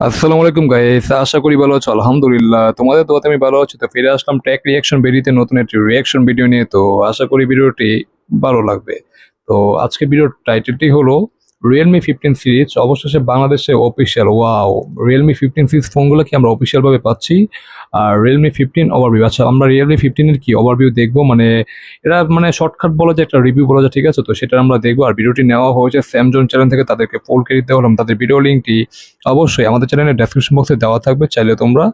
আসসালামু আলাইকুম গাইস আশা করি ভালো আছো, আলহামদুলিল্লাহ। তোমাদের তো আমি ভালো আছি। তো ফিরে আসলাম ট্যাক রিয়াকশন ভিডিওতে নতুন একটি রিয়াকশন ভিডিও নিয়ে। তো আশা করি ভিডিওটি ভালো লাগবে। তো আজকে ভিডিওর টাইটেলটি হলো রিয়েলমি ফিফটিন সিরিজ অবশেষে বাংলাদেশে official wow realme fifteen series ফোনগুলো কি আমরা অফিসিয়াল ভাবে পাচ্ছি? আর রিয়েলমি ফিফটিন ওভারভিউ আচ্ছা আমরা রিয়েলমি ফিফটিনের কি ওভারভিউ দেখব? মানে এরা মানে শর্টকাট বলা যায় একটা রিভিউ বলা যায় ঠিক আছে, তো সেটা আমরা দেখব। আর ভিডিওটি নেওয়া হয়েছে স্যামজন চ্যানেল থেকে, তাদেরকে ফোল করে দিতে হলাম তাদের ভিডিও লিঙ্কটি অবশ্যই আমাদের চ্যানেলের ডেসক্রিপশন বক্সে দেওয়া থাকবে, চাইলে তোমরা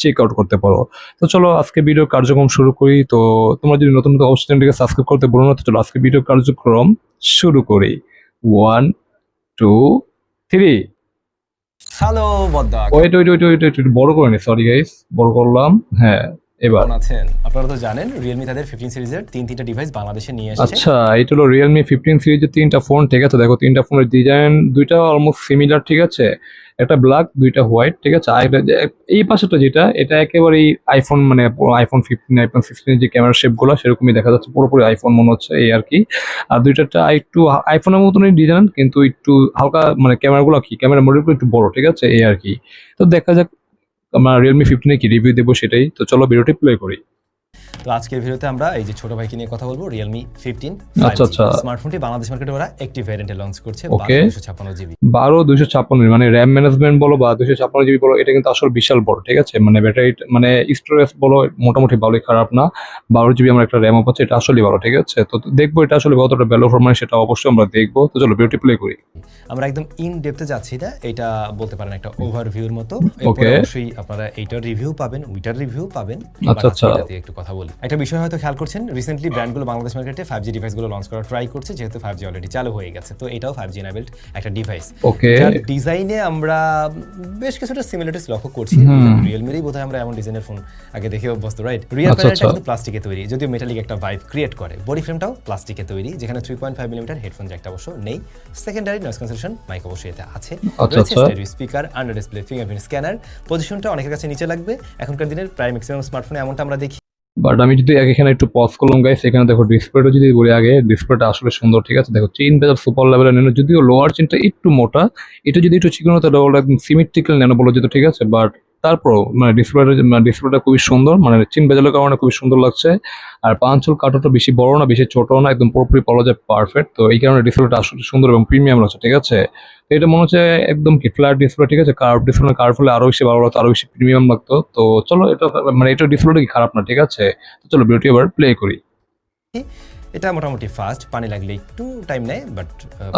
চেক আউট করতে পারো। তো চলো, আজকে ভিডিও কার্যক্রম শুরু করি। তো তোমরা যদি নতুন নতুন অবশ্যই চ্যানেলটিকে সাবস্ক্রাইব করতে বলো না, তো চলো আজকে ভিডিও কার্যক্রম শুরু করি। One two three hello wait wait wait wait বড় করে নি সরি গাইস বড় করলাম হ্যাঁ। এবার। আছেন? আপনারা তো জানেন রিয়েলমি তাদের ফিফটিন সিরিজের তিন তিনটা ডিভাইস বাংলাদেশে নিয়ে এসেছে। আচ্ছা এটা হলো রিয়েলমি ফিফটিন সিরিজের তিনটা ফোন ঠিক আছে? দেখো তিনটা ফোনের ডিজাইন দুইটা অলমোস্ট সিমিলার ঠিক আছে? একটা ব্ল্যাক দুইটা হোয়াইট ঠিক আছে? এই পাশেটা যেটা এটা একেবারেই আইফোন মানে আইফোন ফিফটিন আইফোন সিক্সটিনের যে ক্যামেরা শেপগুলো সেরকমই দেখা যাচ্ছে। পুরোপুরি আইফোন মনে হচ্ছে এই আর কি। আর দুইটাটা একটু আইফোনের মতনই ডিজাইন কিন্তু একটু হালকা মানে ক্যামেরাগুলো কি? ক্যামেরা মডেলগুলো একটু বড় ঠিক আছে? এই আর কি। তো দেখা যাক আমরা রিয়েলমি ফিফটিনে কি রিভিউ দেবো সেটাই। তো চলো ভিডিওটি প্লে করি। তো আজকের ভিডিওতে আমরা এই যে ছোট ভাইকে নিয়ে কথা বলব রিয়েলমি ফিফটিন আচ্ছা, আচ্ছা। স্মার্টফোনটি বাংলাদেশ মার্কেটে ওরা একটি ভ্যারিয়েন্টে লঞ্চ করছে Okay. দুশো ছাপ্পান্ন জিবি বারো দুইশো ছাপ্পান্ন মানে র্যাম ম্যানেজমেন্ট বলো বা দুইশো ছাপ্পান্ন জিবি বলো এটা কিন্তু আসলে বিশাল বড় ঠিক আছে মানে ব্যাটারি মানে স্টোরেজ বলো মোটামুটি ভালোই খারাপ না বারো জিবি আমার একটা র্যামও পাচ্ছে এটা আসলেই ভালো ঠিক আছে তো দেখব এটা আসলে কতটা ভ্যালু ফর মানে সেটা অবশ্যই আমরা দেখব তো চলো বিউটি প্লে করি আমরা একদম ইন ডেপথে যাচ্ছি না এটা বলতে পারেন একটা ওভারভিউর মতো. অবশ্যই আপনারা এইটার রিভিউ পাবেন উইটার রিভিউ পাবেন আচ্ছা, আচ্ছা। একটু কথা বলি। একটা বিষয় হয়তো খেয়াল করছেন রিসেন্টলি ব্র্যান্ডগুলো বাংলাদেশ মার্কেটে ফাইভ জি ডিভাইসগুলো লঞ্চ করার ট্রাই করছে যেহেতু ফাইভ জি অলরেডি চালু হয়ে গেছে। তো এটাও ফাইভ জি এনাবেলড একটা ডিভাইস ওকে ডিজাইনে আমরা বেশ কিছুটা সিমিলারিটিস লক্ষ্য করছি। রিয়েলমিরই বোধহয় আমরা এমন ডিজাইনের ফোন আগে দেখে অভ্যস্ত রাইট রিয়েল আচ্ছা, প্যানেলটা আচ্ছা। কিন্তু প্লাস্টিকে তৈরি যদিও মেটালিক একটা ভাইব ক্রিয়েট করে। বডি ফ্রেমটাও প্লাস্টিকে তৈরি যেখানে three point five millimetre headphone জ্যাকটা অবশ্য নেই। সেকেন্ডারি নয়েস ক্যান্সেলেশন মাইক অবশ্যই এতে আছে। Speaker under display fingerprint scanner পজিশনটা অনেকের কাছে নিচে লাগবে। এখনকার দিনের প্রায় ম্যাক্সিমাম স্মার্টফোনে এমনটা আমরা দেখি। বাট আমি যদি এখানে একটু পজ করলাম গাইস এখানে দেখো ডিসপ্লেটা যদি বলি আগে ডিসপ্লেটা আসলে সুন্দর, ঠিক আছে? দেখো চেইন বেজার সুপার লেভেলের নেন যদিও লোয়ার চেনটা একটু মোটা, এটা যদি একটু চিকন হতো তাহলে সিমেট্রিক্যাল নেন বলা যেত, ঠিক আছে? বাট তারপর মানে ডিসপ্লেটা ডিসপ্লেটা খুবই সুন্দর মানে চিন বেজালের কারণে খুবই সুন্দর লাগছে। আর পাঁচল কাটোটা বেশি বড় না বেশি ছোট না একদম পুরোপুরি বলা যায় পারফেক্ট তো এই কারণে ডিসপ্লেটা আসলে সুন্দর এবং প্রিমিয়াম লাগছে ঠিক আছে? তো এটা মনে হচ্ছে একদম কি ফ্ল্যাট ডিসপ্লে ঠিক আছে? কার্ভ ডিসপ্লে কার্ভ হলে আরও বেশি ভালো লাগতো আরও বেশি প্রিমিয়াম লাগতো। তো চলো এটা মানে এটা ডিসপ্লেটা কি খারাপ না ঠিক আছে? তো চলো ভিডিওটি এবার প্লে করি। এটা মোটামুটি ফাস্ট পানি লাগলে একটু টাইম নেয় বাট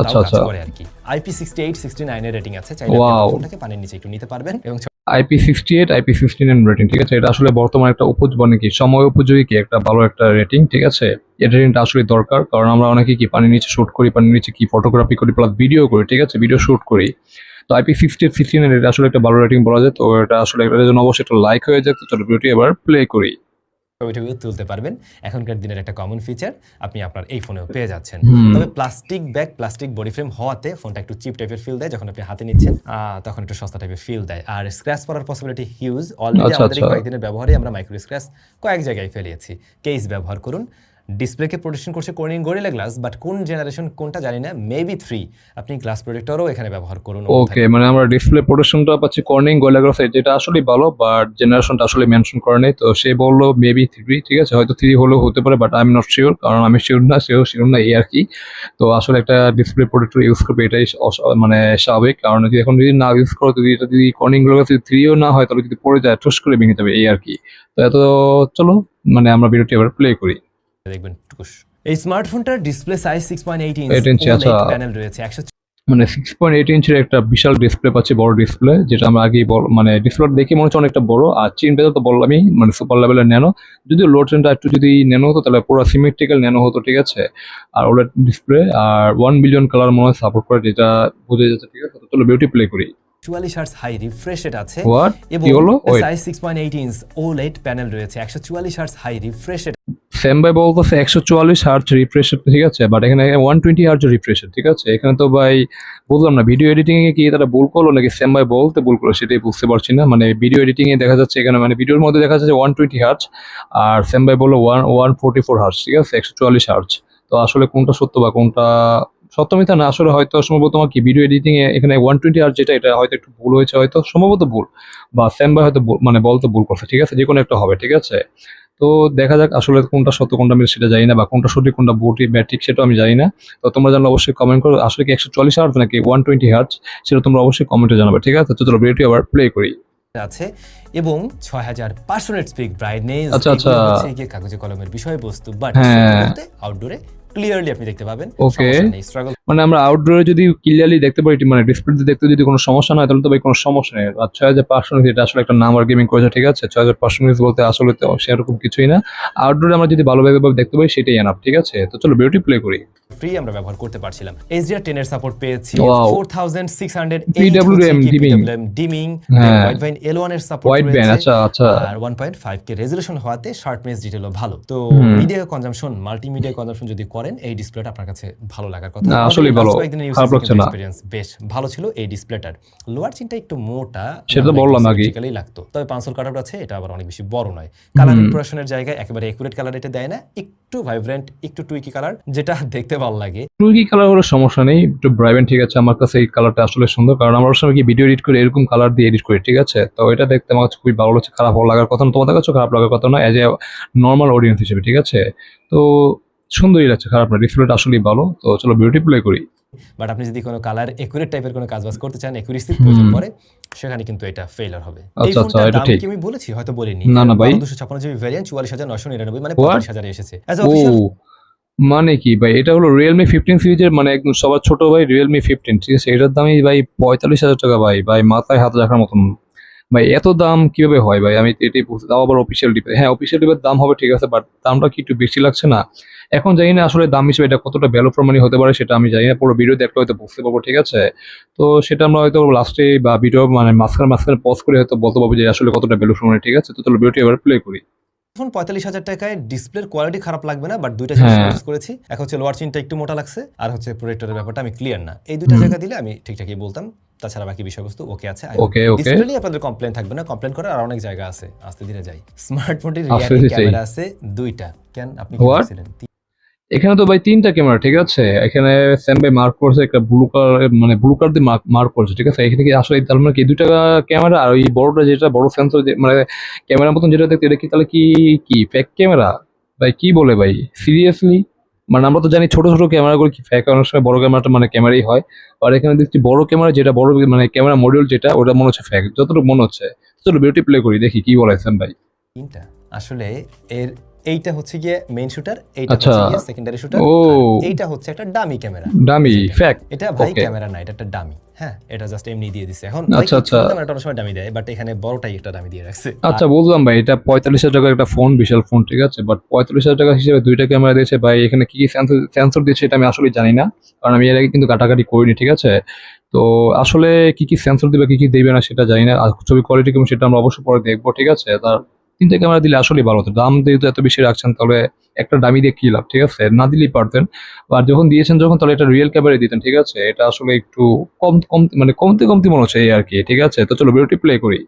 আচ্ছা, আচ্ছা। করে আর কি। আইপি সিক্সটি এইট সিক্সটি নাইনের রেটিং আছে চাইলে. ফোনটাকে পানির নিচে একটু নিতে পারবেন এবং IP sixty eight IP sixty nine rating ঠিক আছে? এটা আসলে বর্তমানে একটা উপযোগ মানে কি, সময় উপযোগী কি? একটা ভালো একটা রেটিং ঠিক আছে? এই রেটিংটা আসলে দরকার, কারণ আমরা অনেকে কি পানির নিচে শ্যুট করি পানির নিচে কি ফটোগ্রাফি করি প্লাস ভিডিও করি, ঠিক আছে? ভিডিও শ্যুট করি। তো IP sixty eight sixty nine এটা আসলে একটা ভালো রেটিং বলা যায়, তো এটা আসলে এটার জন্য অবশ্যই একটা লাইক হয়ে যায় তো চলো ভিডিওটি এবার প্লে করি। ছবি তুলতে পারবেন। এখনকার দিনের একটা কমন ফিচার আপনি আপনার এই ফোনেও পেয়ে যাচ্ছেন। তবে plastic bag plastic body frame হওয়াতে ফোনটা একটু চিপ টাইপের ফিল দেয় যখন আপনি হাতে নিচ্ছেন আহ, তখন একটু সস্তা টাইপের ফিল দেয়। আর স্ক্র্যাচ পড়ার পসিবিলিটি হিউজ অলরেডি আমাদের আচ্ছা। কয়েকদিনের ব্যবহারে আমরা মাইক্রো স্ক্র্যাচ কয়েক জায়গায় ফেলিয়েছি কেস ব্যবহার করুন। ডিসপ্লেকে প্রোটেকশন করছে কোর্নিং গরিলা গ্লাস বাট কোন জেনারেশন কোনটা জানি না মেবি থ্রি আপনি গ্লাস প্রোটেক্টরও এখানে ব্যবহার করুন ওকে মানে আমরা ডিসপ্লে প্রোডাকশনটা পাচ্ছি কর্নিং গোলাগ্রাফ যেটা আসলেই ভালো বাট জেনারেশনটা আসলে মেনশন করে নেই। তো সে বলল মেবি থ্রি ঠিক আছে? হয়তো থ্রি হলেও হতে পারে but I am not sure কারণ আমি শিওর না সেও শিওর না এই আর কি। তো আসলে একটা ডিসপ্লে প্রোডাক্টর ইউজ করবে এটাই মানে স্বাভাবিক কারণ যদি এখন যদি না ইউজ করো যদি এটা যদি কর্নিং গোলাগ্রাফ যদি থ্রিও না হয় তাহলে যদি পড়ে যায় ঠুস করে ভেঙে যাবে এই আর কি। তো এত চলো মানে আমরা ভিডিওটি এবার প্লে করি। দেখবেন টুকুস। এই স্মার্টফোনটার display size six point eight আচ্ছা। প্যানেল রয়েছে একশো মানে সিক্স পয়েন্ট এইট ইঞ্চের একটা বিশাল ডিসপ্লে পাচ্ছি বড় ডিসপ্লে যেটা আমরা আগেই বল- মানে ডিসপ্লে দেখে মনে হচ্ছে অনেকটা বড় আর চিন বেজার তো বললামই মানে সুপার লেভেলের ন্যানো। যদি লো ট্রেনটা একটু যদি ন্যানো হতো তাহলে পুরো সিমেট্রিক্যাল ন্যানো হতো ঠিক আছে? আর ওলেড ডিসপ্লে আর ওয়ান বিলিয়ন কালার মনে হয় সাপোর্ট করে যেটা বোঝা যাচ্ছে ঠিক আছে? চলো বিউটি প্লে করি। চুয়াল্লিশ হার্স হাই রিফ্রেশ রেট আছে। এবং size six point eight inch OLED panel রয়েছে একশো চুয়াল্লিশ হার্স হাই রিফ্রেশ রেট। সেম বাই বলতেছে একশো চুয়াল্লিশ হার্জ রিফ্রেশ ঠিক আছে? বাট এখানে ওয়ান টোয়েন্টি হার্জ রিফ্রেশ ঠিক আছে? এখানে তো ভাই বুঝলাম না ভিডিও এডিটিং এ কি তারা ভুল করল নাকি সেম বাই বলতে ভুল করল সেটাই বুঝতে পারছি না। মানে ভিডিও এডিটিং এ দেখা যাচ্ছে এখানে মানে ভিডিওর মধ্যে দেখা যাচ্ছে ওয়ান টোয়েন্টি হার্জ আর সেম বাই বলল one one forty four hertz ঠিক আছে? একশো চুয়াল্লিশ হার্জ। তো আসলে কোনটা সত্য বা কোনটা সত্য মিথ্যা না আসলে হয়তো সম্ভবত তোমার কি ভিডিও এডিটিং এ এখানে ওয়ান টোয়েন্টি আর যেটা এটা হয়তো একটু ভুল হয়েছে হয়তো সম্ভবত ভুল। বা স্যাম ভাই হয়তো মানে বলতে ভুল করছে ঠিক আছে? যে কোনো একটা হবে ঠিক আছে? তো দেখা যাক আসলে কোনটা সত্য কোনটা মিথ্যা সেটা জানি না বা কোনটা সঠিক কোনটা ভুটি ব্যাটিক সেটাও আমি জানি না। তো তোমরা জানলে অবশ্যই কমেন্ট করো আসলে কি একশো চল্লিশ হার্জ নাকি ওয়ান টোয়েন্টি হার্জ সেটা তোমরা অবশ্যই কমেন্টে জানাবে ঠিক আছে? তো চলো ভিডিওটি আবার প্লে করি। আছে এবং ছয় হাজার পাঁচশো নেট স্পিক ব্রাইটনেস আচ্ছা, আচ্ছা। কাগজে কলমের বিষয়বস্তু বাট হ্যাঁ। আউটডোরে ক্লিয়ারলি আপনি দেখতে পাবেন Okay. স্ট্রাগল মানে আমরা আউটডোরে যদি ক্লিয়ারলি দেখতে পারি মানে ডিসপ্লেতে দেখতে যদি কোনো সমস্যা না হয় তাহলে তো ভাই কোনো সমস্যা নেই আর ছয় হাজার পাঁচশো এটা আসলে একটা নাম্বার গেমিং করেছে ঠিক আছে ছয় হাজার পাঁচশো বলতে আসলে তো সেরকম কিছুই না আউটডোরে আমরা যদি ভালোভাবে দেখতে পাই সেটাই এনাফ ঠিক আছে তো চলো বিউটি প্লে করি ফ্রি আমরা ব্যবহার করতে পারছিলাম এইচডিআর 10 এর সাপোর্ট পেয়েছি Wow. 4600 PWM. Dimming. Widevine এল1 এর সাপোর্ট হোয়াইট ব্যান্ড আচ্ছা আচ্ছা আর 1.5 কে রেজোলিউশন হওয়াতে শার্পনেস ডিটেলও ভালো তো। মিডিয়া কনজাম্পশন মাল্টিমিডিয়া কনজাম্পশন যদি করেন এই ডিসপ্লেটা আপনার কাছে ভালো লাগার কথা। না, last ভালো। খারাপ লাগছে না। experience বেশ ভালো ছিল এই ডিসপ্লেটার লোয়ার চিনটা একটু মোটা সেটা তো বললাম আগেই। আগেই লাগতো। তবে পাঁচশোল কাট আছে এটা আবার অনেক বেশি বড় নয়। কালার ইম্প্রেশনের জায়গায় একেবারে একুরেট কালার এটা দেয় না। একটু ভাইব্রেন্ট একটু টুইকি কালার যেটা দেখতে ভালো লাগে। টুইকি কালার হলে সমস্যা নেই একটু ব্রাইভেন ঠিক আছে আমার কাছে এই কালারটা আসলে সুন্দর কারণ আমরা সময় কি ভিডিও এডিট করে এরকম কালার দিয়ে এডিট করি ঠিক আছে? তো এটা দেখতে আমার কাছে খুবই ভালো লাগছে খারাপ লাগার কথা না। তোমাদের কাছেও খারাপ লাগার কথা না এজ এ নর্মাল অডিয়েন্স হিসেবে ঠিক আছে? তো সুন্দরই লাগছে খারাপ না ডিসপ্লেটা আসলেই ভালো। তো চলো বিউটি প্লে করি। বাট আপনি যদি কোনো কালার একুরেট টাইপের কোনো কাজ বাজ করতে চান একুরেসির প্রয়োজন পড়ে সেখানে কিন্তু এটা ফেইলার হবে। এই আচ্ছা, আচ্ছা, এটা দাম ঠিক। কি আমি বলেছি? হয়তো বলিনি। না, না ভাই। দুশো ছাপ্পান্ন জিবি ভ্যারিয়েন্ট চুয়াল্লিশ হাজার নশো নিরানব্বই মানে What? পঁয়তাল্লিশ হাজারে এসেছে। অ্যাজ ও অফিসিয়াল মানে কি ভাই এটা হলো রিয়েলমি ফিফটিন সিরিজের মানে একদম সবার ছোট ভাই রিয়েলমি ফিফটিন ঠিক আছে? এটার দামই ভাই পঁয়তাল্লিশ হাজার টাকা ভাই। ভাই মাথায় হাত রাখার মতন। ভাই এত দাম কীভাবে হয় ভাই? আমি এটাই তাও আবার অফিসিয়াল ডিপে হ্যাঁ অফিসিয়াল ডিপের দাম হবে ঠিক আছে বাট দামটা কি একটু বেশি লাগছে না? এখন জানি না আসলে দাম হিসেবে এটা কতটা ভ্যালু ফর মানি হতে পারে সেটা আমি জানি না। পুরো ভিডিও দেখলে হয়তো বুঝতে পারব ঠিক আছে? তো সেটা আমরা হয়তো লাস্টে বা ভিডিও মানে মাঝখানে মাঝখানে পজ করে হয়তো বলতে পারব যে আসলে কতটা ভ্যালু ফর মানি ঠিক আছে? তো চলো ভিডিওটি এবার প্লে করি। ফোন পঁয়তাল্লিশ হাজার টাকায় ডিসপ্লের কোয়ালিটি খারাপ লাগবে না বাট দুইটা জিনিস হ্যাঁ। নোটিস করেছি। এক হচ্ছে লোয়ার চিনটা একটু মোটা লাগছে আর হচ্ছে ব্যাপারটা আমি ক্লিয়ার না। এই দুইটা জায়গা দিলে আমি ঠিকঠাকই বলতাম। তাছাড়া বাকি বিষয়বস্তু ওকে আছে নিয়ে আপনাদের কমপ্লেন থাকবে না। কমপ্লেন করার আর অনেক জায়গা আছে। আস্তে ধীরে যাই। স্মার্টফোনটির রিয়ার ক্যামেরা আছে দুইটা। কেন আপনি কি এখানে তো ভাই তিনটা ক্যামেরা ঠিক আছে? এখানে স্যাম ভাই মার্ক করছে, একটা ব্লু কালার মানে ব্লু কালার দিয়ে মার্ক করছে, ঠিক আছে? এখানে কি আসলে তার মানে কি দুইটা ক্যামেরা আর ওই বড়টা যেটা, বড় সেন্সর মানে ক্যামেরার মতন যেটা দেখতে, এটা কি তাহলে কি কি ফেক ক্যামেরা ভাই কি বলে ভাই? সিরিয়াসলি মানে আমরা তো জানি ছোট ছোট ক্যামেরাগুলো কি ফেক অনেক সময় বড় ক্যামেরাটা মানে ক্যামেরাই হয়। আর এখানে দেখছি বড় ক্যামেরা যেটা, বড় মানে ক্যামেরা মডিউল যেটা, ওটা মনে হচ্ছে ফেক যতটুকু মনে হচ্ছে। চলো বিউটি প্লে করি, দেখি কি বলে স্যাম ভাই। আসলে এর এইটা হচ্ছে গিয়ে মেইন শুটার এইটা আচ্ছা। হচ্ছে গিয়ে সেকেন্ডারি শুটার। এইটা হচ্ছে একটা ডামি ক্যামেরা ডামি ফেক এটা ভাই ক্যামেরা না এটা একটা ডামি হ্যাঁ এটা জাস্ট এমনি দিয়ে দিছে। এখন আচ্ছা, আচ্ছা। ক্যামেরাটা অনেক সময় ডামি দেয় বাট এখানে বড়টাই একটা ডামি দিয়ে রাখছে। আচ্ছা বুঝলাম ভাই এটা পঁয়তাল্লিশ হাজার টাকার একটা ফোন বিশাল ফোন ঠিক আছে? বাট পঁয়তাল্লিশ হাজার টাকা হিসেবে দুইটা ক্যামেরা দিয়েছে ভাই এখানে কি কি সেন্সর দিয়েছে এটা আমি আসলে জানি না কারণ আমি এর আগে কিন্তু কাটাকাটি করিনি ঠিক আছে? তো আসলে কি কি সেন্সর দিবে কি কি দেবে না সেটা জানি না আর ছবি কোয়ালিটি কেমন সেটা আমরা অবশ্যই পরে দেখব ঠিক আছে? তার তিনটে ক্যামেরা দিলে আসলে ভালো হতো। দাম যেহেতু এত বেশি রাখছেন, তাহলে একটা দামি দিয়ে কি লাভ, ঠিক আছে? না দিলেই পারতেন। আর যখন দিয়েছেন যখন, তাহলে এটা রিয়েল ক্যামেরা দিতেন, ঠিক আছে? এটা আসলে একটু কম কম মানে কমতে কমতে মনে হচ্ছে এই আর কি, ঠিক আছে? তো চলো ভিডিওটি প্লে করি।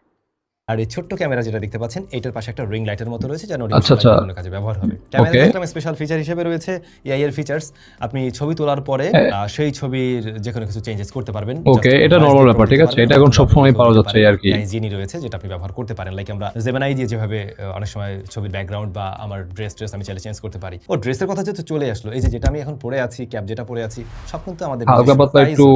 আর এই ছোট্ট ক্যামেরা যেটা দেখতে পাচ্ছেন এটার পাশে একটা রিং লাইটের মতো রয়েছে যা আচ্ছা, আচ্ছা। নোটিফিকেশন কাজে ব্যবহার হবে ক্যামেরা স্পেশাল ফিচার হিসেবে রয়েছে এআই এর ফিচার্স আপনি ছবি তোলার পরে হ্যাঁ। সেই ছবির যে কোনো কিছু চেঞ্জেস করতে পারবেন Just এটা দিয়ে ব্যাপার, ঠিক আছে? এটা এখন সবসময় video পাওয়া যাচ্ছে আর কি। জিনি রয়েছে যেটা আপনি ব্যবহার করতে পারেন লাইক আমরা জেমিনাই দিয়ে যেভাবে অনেক সময় ছবির ব্যাকগ্রাউন্ড বা আমার ড্রেস ড্রেস আমি চাইলে চেঞ্জ করতে পারি ও ড্রেসের কথা যেহেতু চলে আসলো এই যে যেটা আমি এখন পরে আছি ক্যাপ যেটা পরে আছি সব কিন্তু আমাদের হালকা পাতলা একটু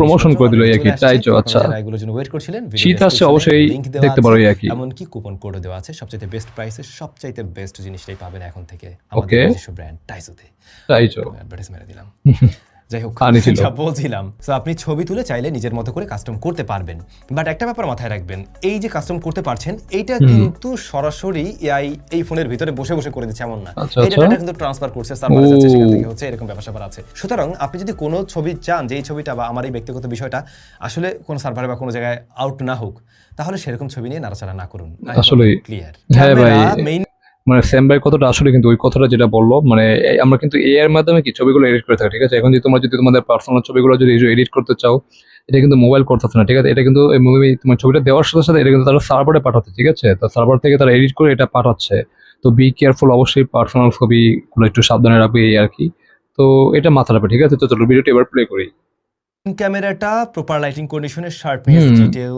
promotion করে দিল এই কি, আপনারা আচ্ছা। এগুলোর জন্য ওয়েট করছিলেন শীত আসছে অবশ্যই দেখতে। পারো আর কি এমনকি কুপন কোডও দেওয়া আছে। সবচাইতে বেস্ট প্রাইসে সবচাইতে বেস্ট জিনিসটাই পাবেন এখন থেকে আমাদের নিজস্ব ব্র্যান্ড টাইজোতে তাই অ্যাডভার্টাইজ মেরে দিলাম। যাই হোক যা বলছিলাম তো আপনি ছবি তুলে চাইলে নিজের মতো করে কাস্টম করতে পারবেন বাট একটা ব্যাপার মাথায় রাখবেন এই যে কাস্টম করতে পারছেন এইটা কিন্তু সরাসরি এআই এই ফোনের ভিতরে বসে বসে করে দিচ্ছে এমন না আচ্ছা, এই আচ্ছা। ডাটা কিন্তু ট্রান্সফার করছে সার্ভারে যাচ্ছে। সেখান থেকে হচ্ছে এরকম ব্যাপার স্যাপার আছে সুতরাং আপনি যদি কোনো ছবি চান যে এই ছবিটা বা আমার এই ব্যক্তিগত বিষয়টা আসলে কোনো সার্ভারে বা কোনো জায়গায় আউট না হোক তাহলে সেরকম ছবি নিয়ে নাড়াচাড়া না করুন আসলেই। ক্লিয়ার হ্যাঁ ভাই। মেইন মানে স্যাম ভাই কথাটা আসলে কিন্তু ওই কথাটা যেটা বলল মানে আমরা কিন্তু এ এর মাধ্যমে কি ছবিগুলো এডিট করে থাকি, ঠিক আছে? এখন যদি তোমরা যদি তোমাদের পার্সোনাল ছবিগুলো যদি এডিট করতে চাও, এটা কিন্তু মোবাইল করতেছে না, ঠিক আছে? এটা কিন্তু মুভি তোমার ছবিটা দেওয়ার সাথে সাথে এটা কিন্তু তারা সার্ভারে পাঠাচ্ছে, ঠিক আছে? তো সার্ভার থেকে তারা এডিট করে এটা পাঠাচ্ছে। তো বি কেয়ারফুল অবশ্যই পার্সোনাল ছবিগুলো একটু সাবধানে রাখবে এই আর কি। তো এটা মাথা রাখবে ঠিক আছে? তো চলো ভিডিওটি এবার প্লে করি। ক্যামেরাটা প্রপার লাইটিং কন্ডিশনে শার্পনেস। ডিটেল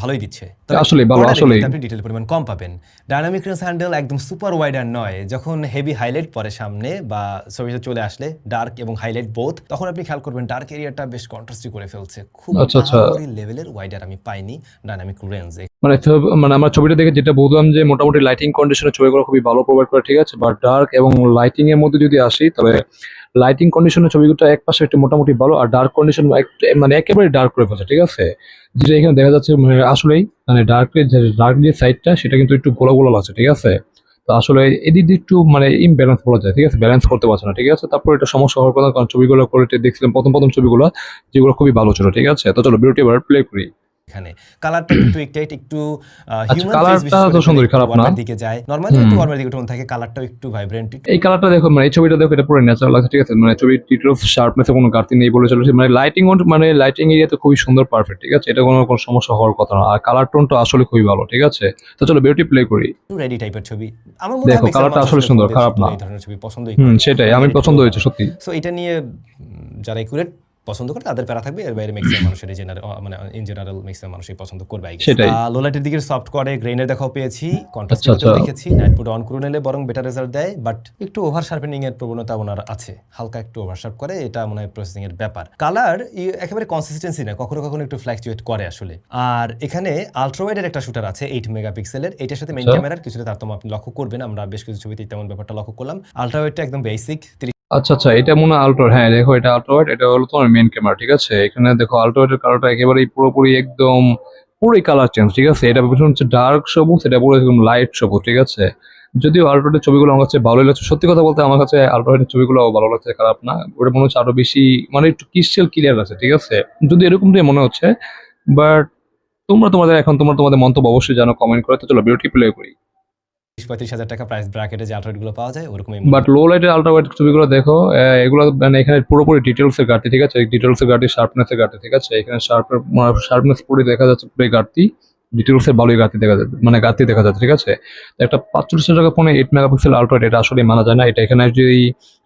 ভালোই দিচ্ছে তবে আসলেই ভালো। কিন্তু আপনি ডিটেল পরিমাণ কম পাবেন ডাইনামিক রেঞ্জ হ্যান্ডেল একদম সুপার ওয়াইড আর নয় যখন হেভি হাইলাইট পরে সামনে বা ছবিতে চলে আসলে ডার্ক এবং হাইলাইট বোথ তখন আপনি খেয়াল করবেন ডার্ক এরিয়াটা বেশ কন্ট্রাস্টি করে ফেলছে খুব আচ্ছা, আচ্ছা। লেভেলের ওয়াইডার আমি পাইনি ডাইনামিক রেঞ্জ মানে মানে আমার ছবিটা দেখে যেটা বুঝলাম যে মোটামুটি লাইটিং কন্ডিশনে ছবিগুলো খুবই ভালো প্রোভাইড করে ঠিক আছে বাট ডার্ক এবং লাইটিং এর মধ্যে যদি আসি তবে লাইটিং কন্ডিশনের ছবিগুলো এক পাশে একটু মোটামুটি ভালো আর ডার্ক কন্ডিশন মানে একেবারে ডার্ক করে ফেলছে, ঠিক আছে? যেটা এখানে দেখা যাচ্ছে মানে আসলেই মানে ডার্কের যে ডার্ক যে সাইডটা সেটা কিন্তু একটু গোলা গোলা লাগছে, ঠিক আছে? তো আসলে এদিক দিয়ে একটু মানে ইমব্যালেন্স বলা যায়, ঠিক আছে? ব্যালেন্স করতে পারছে না, ঠিক আছে? তারপর এটা সমস্যা হওয়ার কথা, কারণ ছবিগুলো করে দেখছিলাম, প্রথম প্রথম ছবিগুলো, যেগুলো খুবই ভালো ছিল, ঠিক আছে? তো চলো ভিডিওটি এবার প্লে করি। এখানে। কালারটা একটু একটাইট একটু হিউম্যান কালারটা তো সুন্দরই, খারাপ না। দিকে যায়। নরমালি একটু ওয়ার্মের দিকে টোন থাকে কালারটাও একটু ভাইব্রেন্ট এই কালারটা দেখো মানে এই ছবিটা দেখো এটা পুরো ন্যাচারাল লাগছে ঠিক আছে? মানে ছবির ডিটেলস শার্পনেসে কোনো ঘাটতি নেই বলে চলেছে। মানে লাইটিং মানে লাইটিং এরিয়াতে খুবই সুন্দর পারফেক্ট ঠিক আছে? এটা কোনো কোনো সমস্যা হওয়ার কথা না। আর কালার টোনটা আসলে খুবই ভালো ঠিক আছে? তো চলো ভিডিওটি প্লে করি। একটু রেডি টাইপের ছবি। আমার মনে দেখো, হয় কালারটা আসলে সুন্দর, খারাপ না। এই ধরনের ছবি পছন্দই হুম সেটাই আমি পছন্দ হয়েছে সত্যি। সো এটা নিয়ে যারা একুরেট পছন্দ করে তাদের প্যারা থাকবে এর বাইরে ম্যাক্সিমাম মানুষের জেনারেল মানে ইন জেনারেল ম্যাক্সিমাম মানুষই পছন্দ করবে guess। লোলাইটের দিকে সফট করে গ্রেইনের দেখাও পেয়েছি কন্ট্রাস্ট আচ্ছা, আচ্ছা। দেখেছি নাইট মোড অন করে নিলে বরং বেটার রেজাল্ট দেয় বাট একটু ওভার শার্পেনিং এর প্রবণতা ওনার আছে হালকা একটু ওভার শার্প করে এটা মনে হয় প্রসেসিং এর ব্যাপার কালার একেবারে কনসিস্টেন্সি না কখনো কখনো একটু ফ্ল্যাকচুয়েট করে আসলে আর এখানে আলট্রাওয়াইডের একটা শুটার আছে এইট মেগাপিক্সেলের এটার সাথে মেইন আচ্ছা। ক্যামেরার কিছুটা তারতম্য আপনি লক্ষ্য করবেন আমরা বেশ কিছু ছবিতে তেমন ব্যাপারটা লক্ষ্য করলাম আলট্রাওয়াইডটা একদম বেসিক আচ্ছা আচ্ছা এটা মনে হয় আল্ট্রা হ্যাঁ দেখো এটা আল্ট্রা এটা হলো তোমার মেন ক্যামেরা ঠিক আছে? এখানে দেখো আল্ট্রা কালারটা একেবারেই পুরোপুরি একদম পুরোই কালার চেঞ্জ ঠিক আছে? এটা ভীষণ হচ্ছে ডার্ক সবুজ, এটা পুরো একদম লাইট সবুজ, ঠিক আছে? যদিও আল্ট্রাটের ছবিগুলো আমার কাছে ভালোই লাগছে। সত্যি কথা বলতে আমার কাছে আল্ট্রাটের ছবিগুলো ভালো লাগছে, খারাপ না। ওটা মনে হচ্ছে আরও বেশি মানে একটু ক্রিস্টাল ক্লিয়ার আছে, ঠিক আছে? যদি এরকমটাই মনে হচ্ছে বাট তোমরা তোমাদের, এখন তোমরা তোমাদের মন্তব্য অবশ্যই জানো কমেন্ট করে। তো চলো ভিডিওটি প্লে করি। পঁয়ত্রিশ হাজার টাকা প্রাইস ব্র্যাকেটে যে আলট্রাওয়াইডগুলো পাওয়া যায়, ওরকমই বাট লো লাইটের আল্ট্রা ওয়াইড ছবিগুলো দেখো এগুলো মানে এখানে পুরোপুরি ডিটেলস এর ঘাটতি, ঠিক আছে? ডিটেলস এর ঘাটতি শার্পনেস এর ঘাটতি, ঠিক আছে? এখানে শার্প শার্পনেস পুরো দেখা যাচ্ছে পুরো ঘাটতি। ডিটেলস এর ভালোই ঘাটতি দেখা যাচ্ছে মানে ঘাটতি দেখা যাচ্ছে, ঠিক আছে? একটা পাঁচচল্লিশ টাকা ফোনে এইট মেগাপিক্সেল আল্ট্রা এটা আসলে মানা যায় না। এটা এখানে যদি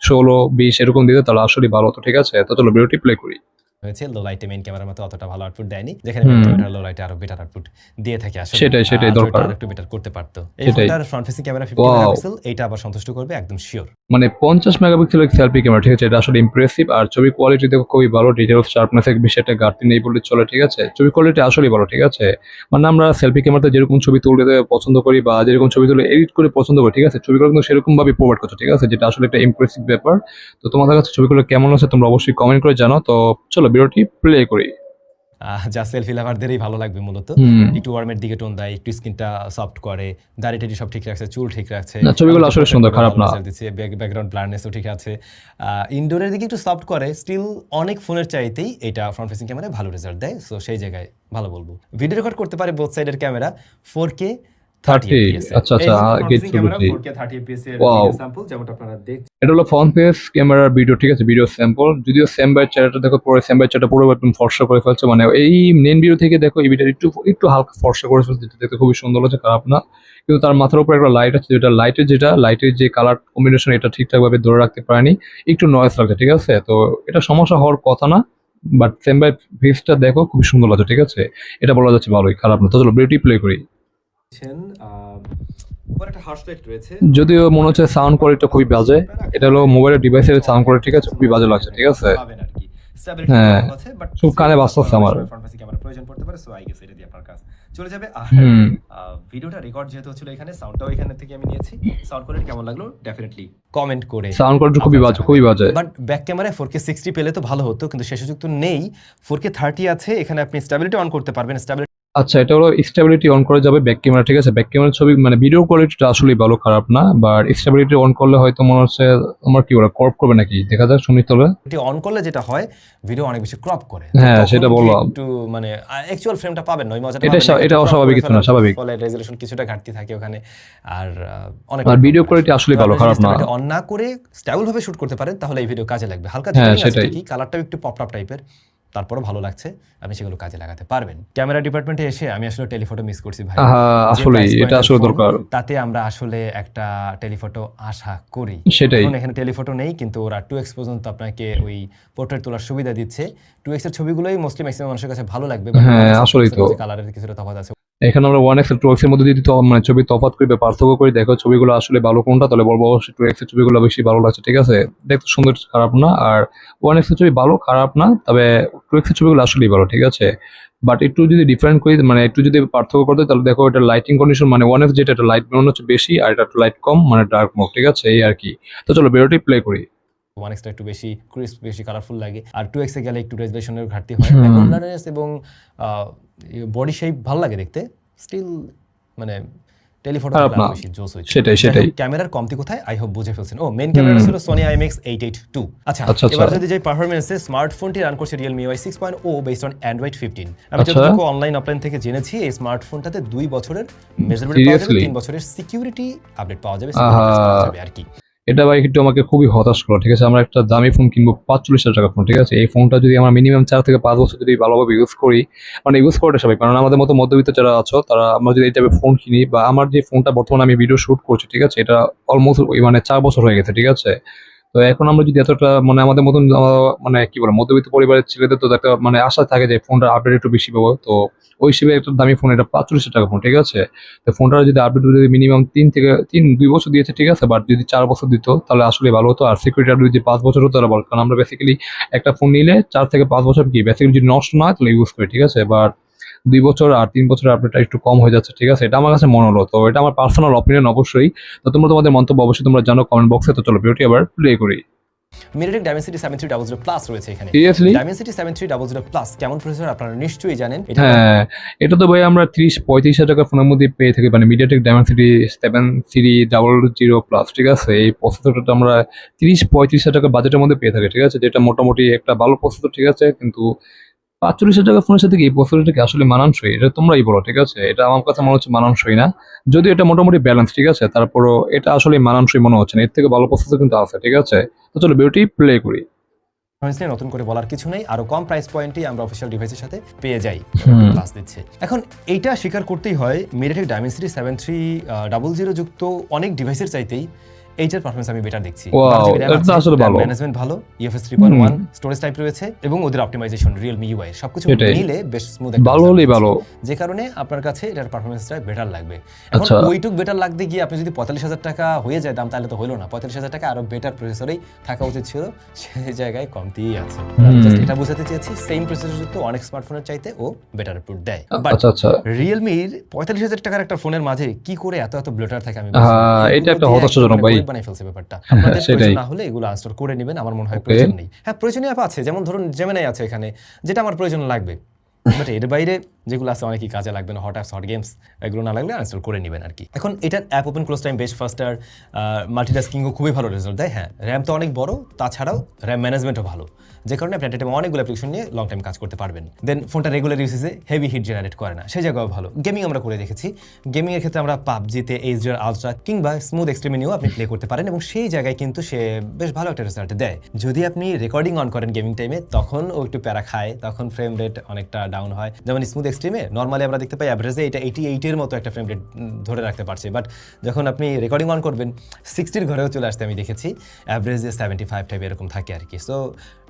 ষোলো, বিশ এরকম দিতে, তাহলে আসলে ভালো হতো, ঠিক আছে? তো চলো ভিডিওটি প্লে করি। হয়েছে লো লাইটে মেইন ক্যামেরার মতো অতটা ভালো আউটপুট দেয়নি যেখানে মেইন ক্যামেরা লো লাইটে আরও বেটার আউটপুট দিয়ে থাকে আসলে। সেটাই, সেটাই দরকার। একটু বেটার করতে পারতো। এই। ফোনটার ফ্রন্ট ফেসিং ক্যামেরা 50 মেগাপিক্সেল এটা আবার সন্তুষ্ট করবে একদম শিওর মানে পঞ্চাশ মেগাপিক্সেলের সেলফি ক্যামেরা ঠিক আছে? এটা আসলে ইমপ্রেসিভ আর ছবি কোয়ালিটি দেখো খুবই ভালো ডিটেলস শার্পনেস এর বেশি একটা ঘাটতি নেই বলে চলে ঠিক আছে? ছবি কোয়ালিটি আসলেই ভালো ঠিক আছে? মানে আমরা সেলফি ক্যামেরাতে যেরকম ছবি তুলতে পছন্দ করি বা যেরকম ছবি তুলে এডিট করে পছন্দ করি ঠিক আছে? ছবিগুলো কিন্তু সেরকম ভাবে প্রোভাইড করছে ঠিক আছে? যেটা আসলে একটা ইমপ্রেসিভ ব্যাপার। তো তোমাদের কাছে ছবিগুলো কেমন আছে তোমরা অবশ্যই কমেন্ট করে জানো তো চলো ভিডিওটি প্লে করি। যা সেলফি লাভারদেরই ভালো লাগবে মূলত। একটু ওয়ার্মের দিকে টোন দেয় একটু স্কিনটা সফট করে দাড়ি টাড়ি সব ঠিক রাখছে চুল ঠিক রাখছে। না, ছবিগুলো আসলে সুন্দর, খারাপ না। ব্যাকগ্রাউন্ড ব্লারনেসও ঠিক আছে। ইনডোরের দিকে একটু সফট করে স্টিল অনেক ফোনের চাইতেই এটা ফ্রন্ট ফেসিং ক্যামেরায় ভালো রেজাল্ট দেয়। সো সেই জায়গায় ভালো বলব। ভিডিও রেকর্ড করতে পারে বোথ সাইডের ক্যামেরা ফোর কে 30 আচ্ছা আচ্ছা গেট ক্যামেরা ছবি 4K 30 fps এর Wow. ভিডিও স্যাম্পল যেমনটা আপনারা দেখছেন। এটা হলো ফ্রন্ট ফেস ক্যামেরার ভিডিও ঠিক আছে ভিডিও স্যাম্পল যদিও সেম বাই চ্যানেলটা দেখো পরে সেম বাই চ্যানেলটা পুরো একদম ফর্সা করে ফেলছে মানে এই মেন ভিডিও থেকে দেখো এই ভিডিও একটু একটু হালকা ফর্সা করে ফেলছে যেটা দেখতে খুবই সুন্দর হচ্ছে খারাপ না। কিন্তু তার মাথার উপর একটা লাইট আছে যেটা লাইটের যেটা লাইটের যে কালার কম্বিনেশন এটা ঠিকঠাক ভাবে ধরে রাখতে পারেনি। একটু নয়েস লাগছে ঠিক আছে? তো এটা সমস্যা হওয়ার কথা না বাট সেম বাই ফেসটা দেখো খুবই সুন্দর লাগছে ঠিক আছে? এটা বলা যাচ্ছে ভালোই খারাপ না। তো চলো ভিডিওটি প্লে করি আহ, উপরে একটা হার্স লাইট রয়েছে যদিও মনে হচ্ছে সাউন্ড কোয়ালিটি খুবই বাজে। এটা হলো মোবাইলের ডিভাইসের সাউন্ড কোয়ালিটি ঠিক আছে? খুবই বাজে লাগছে ঠিক আছে? কি। হ্যাঁ। খুব কানে বাজতেছে আমার। প্রয়োজন পড়তে পারে, এটা দিয়ে আপনার কাজ চলে যাবে। আর, ভিডিওটা রেকর্ড যেহেতু হচ্ছিল এখানে সাউন্ডটাও এখানে থেকে আমি নিয়েছি। সাউন্ড কোয়ালিটি কেমন লাগল? ডেফিনেটলি কমেন্ট করে। সাউন্ড কোয়ালিটি খুবই বাজে খুবই বাজে। বাট ব্যাক ক্যামেরায় ফোর কে সিক্সটি পেলে তো ভালো হতো কিন্তু সে সুযোগ তো নেই। ফোর কে থার্টি আছে এখানে আপনি স্টেবিলিটি অন করতে পারবেন। স্টেবিলিটি আচ্ছা এটা হলো স্টেবিলিটি অন করে যাবে ব্যাক ক্যামেরা ঠিক আছে? ব্যাক ক্যামেরার ছবি মানে ভিডিও কোয়ালিটিটা আসলেই ভালো খারাপ না বাট স্টেবিলিটি অন করলে হয়তো মনে হচ্ছে আমার কি বলে করপ করবে নাকি? দেখা যাক শুনি তবে। অন করলে যেটা হয় ভিডিও অনেক বেশি ক্রপ করে। হ্যাঁ, সেটা বললাম। একটু মানে অ্যাকচুয়াল ফ্রেমটা পাবেন না ওই মজাটা এটা এটা অস্বাভাবিক কিছু না, স্বাভাবিক। ফলে রেজলিউশন কিছুটা ঘাটতি থাকে ওখানে আর অনেক আর ভিডিও কোয়ালিটি আসলেই ভালো খারাপ না। অন না করে স্টেবল ভাবে শুট করতে পারেন তাহলে এই ভিডিও কাজে লাগবে। হালকা হ্যাঁ, সেটাই। কি কালারটাও একটু পপ আপ টাইপের তারপরও ভালো লাগছে আপনি সেগুলো কাজে লাগাতে পারবেন। ক্যামেরা ডিপার্টমেন্টে এসে আমি আসলে টেলিফটো মিস করছি ভাই। আসলে এটা আসলে দরকার। তাতে আমরা আসলে একটা টেলিফটো আশা করি। সেটাই। এখন এখানে টেলিফটো নেই কিন্তু ওরা টু এক্স পর্যন্ত আপনাকে ওই পোর্ট্রেট তোলার সুবিধা দিচ্ছে। টু এক্সের ছবিগুলোই মোস্টলি ম্যাক্সিমাম মানুষের কাছে ভালো লাগবে হ্যাঁ, আসলেই তো। কালারের কিছুটা তফাৎ আছে এখানে আমরা ওয়ান এক্স টু এক্সের মধ্যে যদি মানে ছবি তফাৎ করি বা পার্থক্য করি দেখো ছবিগুলো আসলে ভালো কোনটা, তাহলে বলব অবশ্যই টু এক্সের ছবিগুলো বেশি ভালো লাগছে, ঠিক আছে? দেখতে সুন্দর, খারাপ না, আর ওয়ান এক্সের ছবি ভালো, খারাপ না, তবে টু এক্সের ছবিগুলো আসলেই ভালো, ঠিক আছে? বাট একটু যদি ডিফারেন্ট করি মানে একটু যদি পার্থক্য করতে তাহলে দেখো এটা লাইটিং কন্ডিশন মানে ওয়ান এক্স যেটা, এটা লাইট মনে হচ্ছে বেশি, আর এটা একটু লাইট কম মানে ডার্ক মোড ঠিক আছে? এই আর কি। তো চলো বেরোটি প্লে করি। ওয়ান এক্সটা একটু বেশি ক্রিস্প বেশি কালারফুল লাগে আর টু এক্সে গেলে একটু রেজলেশনের ঘাটতি হয়। এবং বডি শেপ ভালো লাগে দেখতে স্টিল মানে টেলিফটো। বেশি জোস হয়েছে সেটাই, সেটাই। ক্যামেরার কমতি কোথায় আই হোপ বুঝে ফেলছেন ও মেন ক্যামেরা ছিল Sony IMX eight eight two আচ্ছা। এবার যদি যে পারফরমেন্সে স্মার্টফোনটি রান করছে Realme Y six point O based on Android fifteen আমি আচ্ছা। যতটুকু অনলাইন অফলাইন থেকে জেনেছি এই স্মার্টফোনটাতে দুই বছরের মেজারমেন্ট পাওয়া যাবে তিন বছরের সিকিউরিটি আপডেট। পাওয়া যাবে আর কি এটা ভাই একটু আমাকে খুবই হতাশ করো ঠিক আছে? আমরা একটা দামি ফোন কিনবো, পাঁচচল্লিশ হাজার টাকা ফোন ঠিক আছে? এই ফোনটা যদি আমরা মিনিমাম চার থেকে পাঁচ বছর যদি ভালোভাবে ইউজ করি মানে ইউজ করাটা সবাই কারণ আমাদের মতো মধ্যবিত্ত যারা আছো, তারা আমরা যদি এই টাইপের ফোন কিনি বা আমার যে ফোনটা বর্তমানে আমি ভিডিও শ্যুট করছি, ঠিক আছে? এটা অলমোস্ট মানে চার বছর হয়ে গেছে, ঠিক আছে? তো এখন আমরা যদি এতটা মানে আমাদের মতন মানে কি বলে, মধ্যবিত্ত পরিবারের ছেলেদের তো একটা মানে আশা থাকে যে ফোনটা আপডেট একটু বেশি পাবো। তো ওই হিসেবে একটা দামি ফোন এটা পাঁচচল্লিশ টাকা ফোন ঠিক আছে? তো ফোনটা যদি আপডেট যদি মিনিমাম তিন থেকে, তিন, দুই বছর দিয়েছে, ঠিক আছে? বাট যদি চার বছর দিত, তাহলে আসলে ভালো হতো। আর সিকিউরিটি আপডেট যদি পাঁচ বছর হতো, তাহলে ভালো কারণ আমরা বেসিক্যালি একটা ফোন নিলে চার থেকে পাঁচ বছর কি বেসিক্যালি যদি নষ্ট না হয়, তাহলে ইউজ করি, ঠিক আছে? বাট দুই বছর আর তিন বছর আপডেটটা একটু কম হয়ে যাচ্ছে ঠিক আছে? এটা আমার কাছে মনে হলো তো এটা আমার পার্সোনাল অপিনিয়ন অবশ্যই। তো তোমরা তোমাদের মন্তব্য অবশ্যই তোমরা জানো কমেন্ট বক্সে তো চলো ভিডিওটি আবার প্লে করি। MediaTek Dimensity seven three double zero plus রয়েছে এখানে। Seriously Dimensity seven three double zero plus কেমন প্রসেসর আপনারা নিশ্চয়ই জানেন। এটা হ্যাঁ এটা তো ভাই আমরা ত্রিশ পঁয়ত্রিশ হাজার টাকার ফোনের মধ্যে পেয়ে থাকি। মানে মিডিয়াটেক ডাবল জিরো প্লাস ঠিক আছে? এই প্রসেসরটা আমরা তিরিশ পঁয়ত্রিশ হাজার টাকা বাজেটের মধ্যে পেয়ে থাকি ঠিক আছে? যেটা মোটামুটি একটা ভালো প্রসেসর ঠিক আছে? কিন্তু পাঁচচল্লিশ টাকা ফোনের সাথে কি এই কি আসলে মানানসই? এটা তোমরাই বলো ঠিক আছে? এটা আমার কাছে মনে হচ্ছে মানানসই না। যদিও এটা মোটামুটি ব্যালেন্স ঠিক আছে? তারপরও এটা আসলে মানানসই মনে হচ্ছে না। এর থেকে ভালো প্রসেসর কিন্তু আছে ঠিক আছে? তো চলো ভিডিওটি প্লে করি। Honestly, নতুন করে বলার কিছু নেই। আরও কম প্রাইস পয়েন্টই আমরা অফিসিয়াল ডিভাইসের সাথে পেয়ে যাই। ক্লাস দিচ্ছে। এখন এইটা স্বীকার করতেই হয় MediaTek Dimensity seven three double zero যুক্ত অনেক ডিভাইসের চাইতেই এইটার পারফরমেন্স আমি বেটার দেখছি। আসলে ভালো। ম্যানেজমেন্ট ভালো UFS three point one storage type রয়েছে এবং ওদের অপটিমাইজেশন রিয়েলমি ইউআই সবকিছু মিলে বেশ স্মুথ ভালো হলেই ভালো। যে কারণে আপনার কাছে এটার পারফরমেন্সটা বেটার লাগবে। এখন আচ্ছা। ওইটুক বেটার লাগতে গিয়ে আপনি যদি পঁয়তাল্লিশ হাজার টাকা হয়ে যায় দাম তাহলে তো হলো না। পঁয়তাল্লিশ হাজার টাকা আরও বেটার প্রসেসরেই থাকা উচিত ছিল সেই জায়গায় কমতিই আছে। এটা বোঝাতে চেয়েছি সেম প্রসেসর যুক্ত অনেক স্মার্টফোনের চাইতে ও বেটার আউটপুট দেয়। আচ্ছা আচ্ছা। রিয়েলমির পঁয়তাল্লিশ হাজার টাকার একটা ফোনের মাঝে কি করে এত এত ব্লোটার থাকে আমি হ্যাঁ, এটা একটা হতাশাজনক ভাই। বানাই ফেলছে ব্যাপারটা। আপনাদের প্রয়োজন না হলে এগুলো আনস্টল করে নেবেন আমার মনে হয় প্রয়োজন নেই। হ্যাঁ প্রয়োজনীয় অ্যাপ আছে যেমন ধরুন জেমেনাই আছে এখানে যেটা আমার প্রয়োজন লাগবে। বাট এর বাইরে যেগুলো আছে অনেকই কাজে লাগবে না হট অ্যাপস হট গেমস এগুলো না লাগলে আনস্টল করে নেবেন আর কি। এখন এটার অ্যাপ ওপেন ক্লোজ টাইম বেশ ফাস্টার মাল্টিটাস্কিংও খুবই ভালো রেজাল্ট দেয় হ্যাঁ র্যাম তো অনেক বড়, তাছাড়াও র্যাম ম্যানেজমেন্টও ভালো। যে কারণে আপনি একটা অনেকগুলো অ্যাপ্লিকেশন নিয়ে লং টাইম কাজ করতে পারবেন। দেন ফোনটা রেগুলার ইউসেজে হেভি হিট জেনারেট করে না। সেই জায়গাও ভালো। গেমিং আমরা করে দেখেছি। গেমিংয়ের ক্ষেত্রে আমরা পাবজিতে এইচডিআর আলট্রা কিংবা স্মুথ এক্সট্রিমে নিয়েও আপনি প্লে করতে পারেন এবং সেই জায়গায় কিন্তু সে বেশ ভালো একটা রেজাল্ট দেয়। যদি আপনি রেকর্ডিং অন করেন গেমিং টাইমে তখন ও একটু প্যারা খায়, তখন ফ্রেম রেট অনেকটা ডাউন হয়। যেমন স্মুথ এক্সট্রিমে নর্মালি আমরা দেখতে পাই অ্যাভারেজে এটা এইটি এইটের মতো একটা ফ্রেম রেট ধরে রাখতে পারছে। বাট যখন আপনি রেকর্ডিং অন করবেন সিক্সটির ঘরেও চলে আসতে আমি দেখেছি অ্যাভারেজে সেভেন্টি ফাইভ টাইপ এরকম থাকে আর কি। সো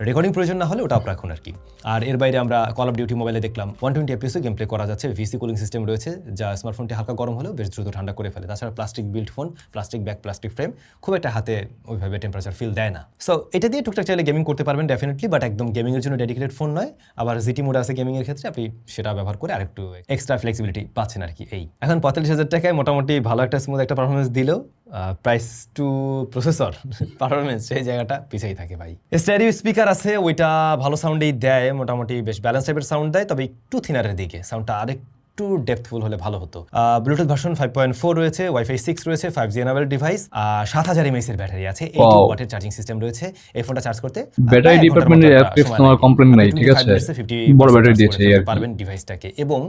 রেকর্ডিং প্রয়োজন না হলে ওটা অফ রাখুন আর কি। আর এর বাইরে আমরা কল অফ ডিউটি মোবাইলে দেখলাম ওয়ান টোয়েন্টি এপিএসও গেম প্লে করা যাচ্ছে ভিসি কুলিং সিস্টেম রয়েছে, যা স্মার্টফোনটি হালকা গরম হলেও বেশ দ্রুত ঠান্ডা করে ফেলে। তাছাড়া plastic build phone plastic back plastic frame খুব একটা হাতে ওইভাবে টেম্পারেচার ফিল দেয় না। সো এটা দিয়ে টুকটাক চাইলে গেমিং করতে পারবেন ডেফিনেটলি বাট একদম গেমিংয়ের জন্য ডেডিকেটেড ফোন নয়। আবার জিটি মোড আছে গেমিংয়ের আপনি সেটা ব্যবহার করে আরেকটু এক্সট্রা ফ্লেক্সিবিলিটি পাচ্ছেন আর কি এই। এখন পঁয়তাল্লিশ হাজার টাকায় মোটামুটি ভালো একটা স্মুথ একটা পারফরমেন্স দিলেও প্রাইস টু প্রসেসর পারফরমেন্স সেই জায়গাটা পিছিয়ে থাকে ভাই। স্ট্যারিও স্পিকার আছে, ওইটা ভালো সাউন্ডেই দেয়, মোটামুটি বেশ ব্যালেন্স টাইপের সাউন্ড দেয়, তবে একটু থিনারের দিকে সাউন্ডটা আরেক একটু ডেপথফুল হলে ভালো হতো। Bluetooth version five point four রয়েছে ওয়াইফাই সিক্স রয়েছে ফাইভ জি এনাবেল ডিভাইস সাত হাজার এমএস এর ব্যাটারি আছে এইটি ওয়াটের চার্জিং সিস্টেম রয়েছে এই ফোনটা চার্জ করতে একটা least সময় তোমার লাগে। নাই, ঠিক আছে? minutes এ 50% বড় charge দিয়েছে। পারবেন ডিভাইসটাকে এবং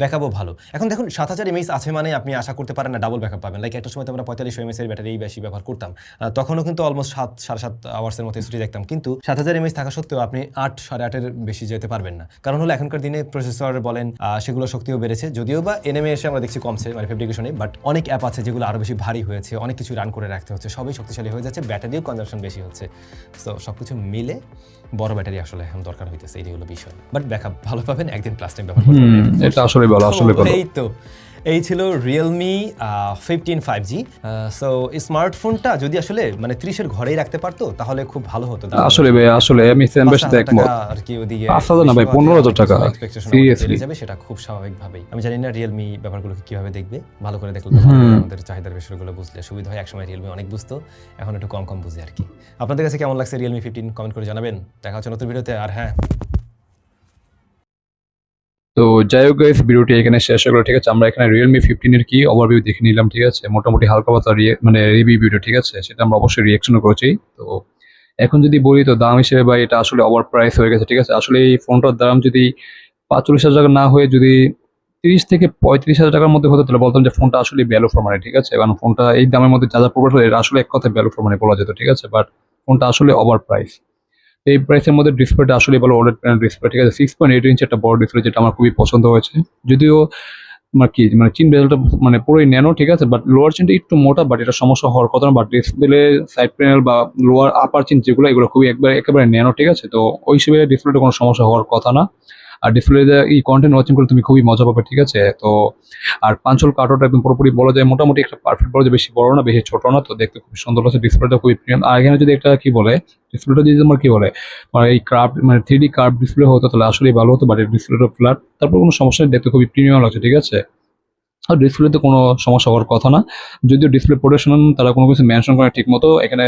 ব্যাকআপও ভালো। এখন দেখুন সাত হাজার এমএস আছে মানে আপনি আশা করতে পারেন না ডাবল ব্যাকআপ পাবেন। লাইক একটা সময় তো আমরা পঁয়তাল্লিশ এমএস এর ব্যাটারি বেশি ব্যবহার করতাম। তখনও কিন্তু অলমোস্ট সাত সাড়ে সাত আওয়ার্সের মতো স্টোরি দেখতাম। কিন্তু সাত হাজার এমএস থাকা সত্ত্বেও আপনি আট সাড়ে আটের বেশি যেতে পারবেন না। কারণ হলো এখনকার দিনে প্রসেসর বলেন সেগুলো শক্তিও বেড়েছে। যদিও বা এনএমএ এসে আমরা দেখছি কমছে মানে ফেব্রিকেশনে বাট অনেক অ্যাপ আছে যেগুলো আরও বেশি ভারী হয়েছে অনেক কিছু রান করে রাখতে হচ্ছে সবই শক্তিশালী হয়ে যাচ্ছে ব্যাটারিও কনজাম্পশন বেশি হচ্ছে। তো সব কিছু মিলে বড় ব্যাটারি আসলে এখন দরকার হইতেছে এই হলো বিষয়। বাট ব্যাকআপ ভালো পাবেন একদিন প্লাস্টিক টাইম ব্যবহার করতে এটা আসলে ভালো আসলে ভালো। এই তো। এই ছিল Realme fifteen five G so স্মার্টফোনটা যদি আসলে মানে ত্রিশের ঘরেই রাখতে পারতো তাহলে খুব ভালো হতো। আসলে ভাই আসলে আমি বেশ একমত আর কি ওদিকে পাঁচ হাজার না ভাই, পনেরো হাজার টাকা। বেড়ে যাবে সেটা খুব স্বাভাবিকভাবেই। আমি জানি না রিয়েলমি ব্যাপারগুলোকে কীভাবে দেখবে ভালো করে দেখলে আমাদের চাহিদার বিষয়গুলো বুঝলে সুবিধা হয়। একসময় রিয়েলমি অনেক বুঝতো এখন একটু কম কম বুঝে আর কি। আপনাদের কাছে কেমন লাগছে রিয়েলমি ফিফটিন কমেন্ট করে জানাবেন। দেখা হচ্ছে নতুন ভিডিওতে আর হ্যাঁ। তো যাই হোক guys, ভিডিওটি এখানে শেষ হলো ঠিক আছে? আমরা এখানে রিয়েলমি ফিফটিনের কি ওভারভিউ দেখে নিলাম ঠিক আছে? মোটামুটি হালকা রিয়ে- মানে রিভিউ ভিডিও ঠিক আছে? সেটা আমরা অবশ্যই রিয়াকশনও করেছি। তো এখন যদি বলি তো দাম হিসেবে বা এটা আসলে ওভার প্রাইস হয়ে গেছে ঠিক আছে? আসলে এই ফোনটার দাম যদি পাঁচচল্লিশ হাজার টাকা না হয়ে যদি তিরিশ থেকে পঁয়ত্রিশ হাজার টাকার মধ্যে হতো তাহলে বলতাম যে ফোনটা আসলে ভ্যালু ফর মানি ঠিক আছে? কারণ ফোনটা এই দামের মধ্যে যা যা প্রোভাইড হয় এটা আসলে এক কথায় ভ্যালু ফর মানি বলা যেত ঠিক আছে? বাট ফোনটা আসলে ওভার প্রাইস এই প্রাইসের মধ্যে ডিসপ্লেটা আসলে ভালো ওলেড প্যানেল ডিসপ্লে ঠিক আছে? সিক্স পয়েন্ট এইট ইঞ্চ একটা বড় ডিসপ্লে যেটা আমার খুবই পছন্দ হয়েছে। যদিও আমার কি মানে চিন বেজালটা মানে পুরোই ন্যানো, ঠিক আছে? বাট লোয়ার চিনটা একটু মোটা বাট এটা সমস্যা হওয়ার কথা না। বাট ডিসপ্লে সাইড প্যানেল বা লোয়ার আপার চিন যেগুলো, এগুলো খুবই একবারে একেবারে ন্যানো, ঠিক আছে? তো ওই হিসেবে ডিসপ্লেটা কোনো সমস্যা হওয়ার কথা না। আর ডিসপ্লেতে এই কন্টেন্ট ওয়াচিং করে তুমি খুবই মজা পাবে, ঠিক আছে? তো, আর পাঞ্চল কাটোটা একদম পুরোপুরি বলা যায় মোটামুটি একটা পারফেক্ট বলা যায়, বেশি বড় না, বেশি ছোট না, তো দেখতে খুব সুন্দর লাগছে ডিসপ্লেটা খুবই প্রিমিয়াম আর এখানে যদি একটা কি বলে ডিসপ্লেটা যদি তোমার কি বলে মানে এই কার্ভ মানে থ্রি ডি কার্ভ ডিসপ্লে হতো, তাহলে আসলেই ভালো হতো বাট ডিসপ্লেটা ফ্ল্যাট তারপর কোনো সমস্যা নেই, দেখতে খুবই প্রিমিয়াম লাগছে, ঠিক আছে? আর ডিসপ্লেতে কোনো সমস্যা হওয়ার কথা না। যদিও ডিসপ্লে প্রোটেকশন তারা কোনো কিছু মেনশন করে ঠিক মতো এখানে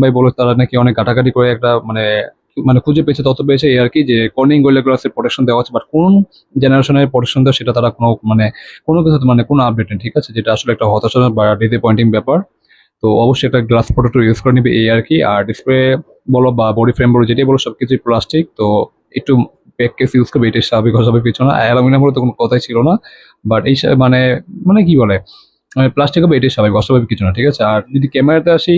ভাই বলে তারা নাকি অনেক কাটাকাটি করে একটা মানে মানে খুঁজে পেয়েছে তত পেয়েছে এই আর কি যে কর্নিং গোল্ডে গ্লাসের প্রোটেকশন দেওয়া আছে বাট কোন জেনারেশনের প্রোটেকশন দেওয়া সেটা তারা কোনো মানে কোনো কিছু মানে কোনো আপডেট নেই, ঠিক আছে? যেটা আসলে একটা হতাশা বা ডিসঅ্যাপয়েন্টিং ব্যাপার। তো অবশ্যই একটা গ্লাস প্রোটেক্টর ইউজ করে নিবে এই আর কি, আর ডিসপ্লে বলো বা বডি ফ্রেম বলো, যেটাই বলো, সবকিছুই প্লাস্টিক তো একটু প্যাক কেস ইউজ করবে, এটাই স্বাভাবিক অস্বাভাবিক কিছু না। অ্যালুমিনিয়াম বলে তো কোনো কথাই ছিল না বাট এই মানে মানে কি বলে? মানে প্লাস্টিক হবে, এটাই স্বাভাবিক, অস্বাভাবিক কিছু না, ঠিক আছে? আর যদি ক্যামেরাতে আসি